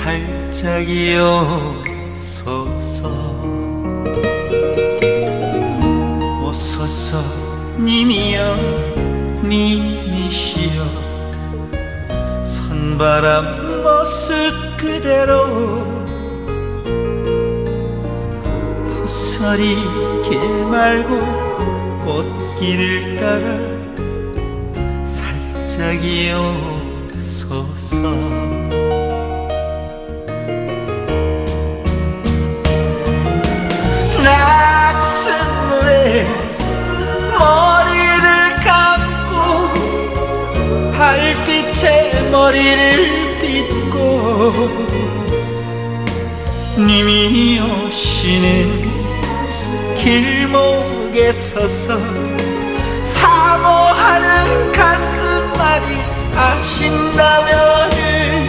살짝이요 서서 오소서 님이여 님이시여 선바람 모습 그대로 푸서리 길 말고 꽃길을 따라 살짝이요 서서 머리를 감고 달빛에 머리를 빗고 님이 오시는 길목에 서서